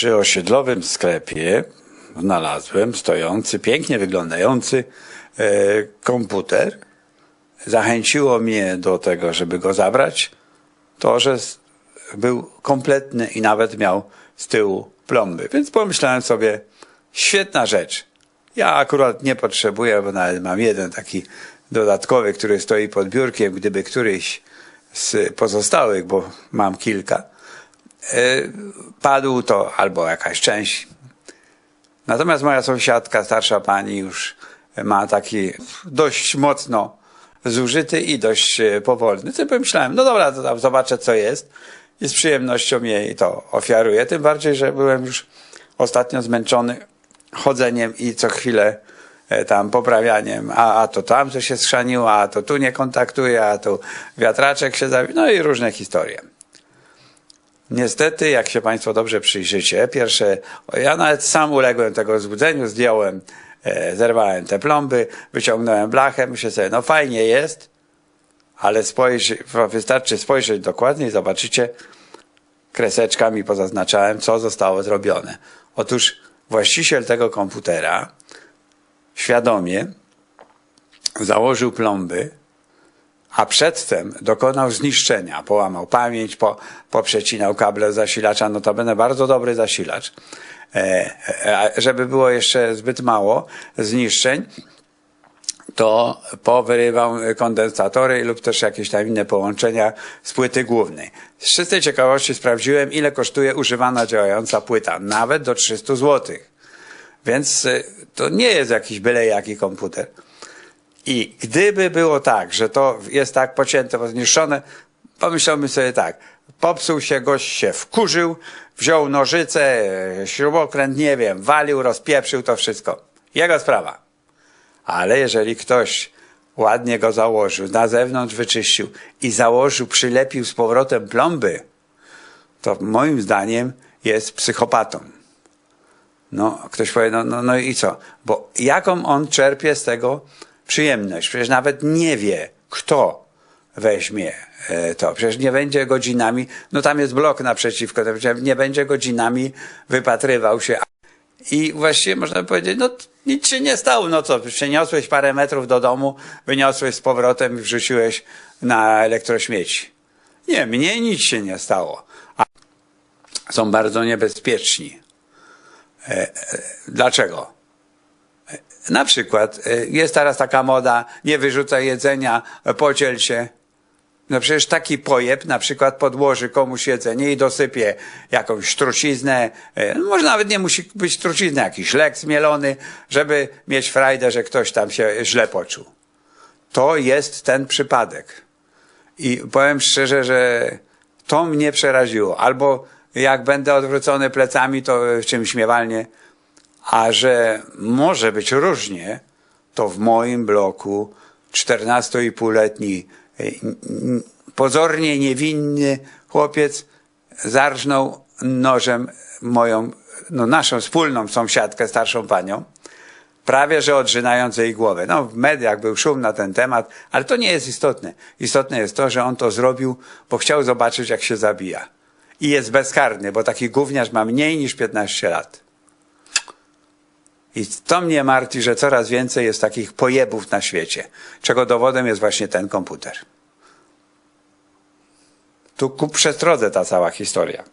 Przy osiedlowym sklepie znalazłem stojący, pięknie wyglądający e, komputer. Zachęciło mnie do tego, żeby go zabrać. To, że był kompletny i nawet miał z tyłu plomby. Więc pomyślałem sobie, świetna rzecz. Ja akurat nie potrzebuję, bo nawet mam jeden taki dodatkowy, który stoi pod biurkiem, gdyby któryś z pozostałych, bo mam kilka, padł to albo jakaś część. Natomiast moja sąsiadka, starsza pani, już ma taki dość mocno zużyty i dość e, powolny. To pomyślałem, no dobra, to tam zobaczę co jest i z przyjemnością jej to ofiaruję. Tym bardziej, że byłem już ostatnio zmęczony chodzeniem i co chwilę e, tam poprawianiem, a, a to tam coś się schrzaniło, a to tu nie kontaktuje, a tu wiatraczek się zawił, no i różne historie. Niestety, jak się Państwo dobrze przyjrzycie, pierwsze, ja nawet sam uległem tego zbudzeniu, zdjąłem, e, zerwałem te plomby, wyciągnąłem blachę, myślę sobie, no fajnie jest, ale spojrzy, wystarczy spojrzeć dokładnie i zobaczycie, kreseczkami pozaznaczałem, co zostało zrobione. Otóż właściciel tego komputera świadomie założył plomby, a przedtem dokonał zniszczenia. Połamał pamięć, po, poprzecinał kable zasilacza, notabene bardzo dobry zasilacz. E, e, żeby było jeszcze zbyt mało zniszczeń, to powyrywał kondensatory lub też jakieś tam inne połączenia z płyty głównej. Z czystej ciekawości sprawdziłem, ile kosztuje używana działająca płyta. Nawet do 300 zł. Więc y, to nie jest jakiś byle jaki komputer. I gdyby było tak, że to jest tak pocięte, bo zniszczone, pomyślałbym sobie tak, popsuł się, gość się wkurzył, wziął nożyce, śrubokręt, nie wiem, walił, rozpieprzył to wszystko. Jego sprawa. Ale jeżeli ktoś ładnie go założył, na zewnątrz wyczyścił i założył, przylepił z powrotem plomby, to moim zdaniem jest psychopatą. No, ktoś powie, no, no, no i co? Bo jaką on czerpie z tego przyjemność? Przecież nawet nie wie, kto weźmie e, to. Przecież nie będzie godzinami, no tam jest blok naprzeciwko, to nie będzie godzinami wypatrywał się. I właściwie można powiedzieć, no nic się nie stało. No co, przeniosłeś parę metrów do domu, wyniosłeś z powrotem i wrzuciłeś na elektrośmieci. Nie, mnie nic się nie stało. A są bardzo niebezpieczni. Dlaczego? Na przykład e, jest teraz taka moda, nie wyrzucaj jedzenia, podziel się. No przecież taki pojeb na przykład podłoży komuś jedzenie i dosypie jakąś truciznę, e, no może nawet nie musi być trucizna, jakiś lek zmielony, żeby mieć frajdę, że ktoś tam się źle poczuł. To jest ten przypadek. I powiem szczerze, że to mnie przeraziło. Albo jak będę odwrócony plecami, to w czymś śmiewalnie, a że może być różnie, to w moim bloku 14,5-letni e, pozornie niewinny chłopiec zarżnął nożem moją, no naszą wspólną sąsiadkę, starszą panią, prawie że odrzynając jej głowę. No, w mediach był szum na ten temat, ale to nie jest istotne. Istotne jest to, że on to zrobił, bo chciał zobaczyć, jak się zabija. I jest bezkarny, bo taki gówniarz ma mniej niż 15 lat. I to mnie martwi, że coraz więcej jest takich pojebów na świecie, czego dowodem jest właśnie ten komputer. Tu ku przestrodze ta cała historia.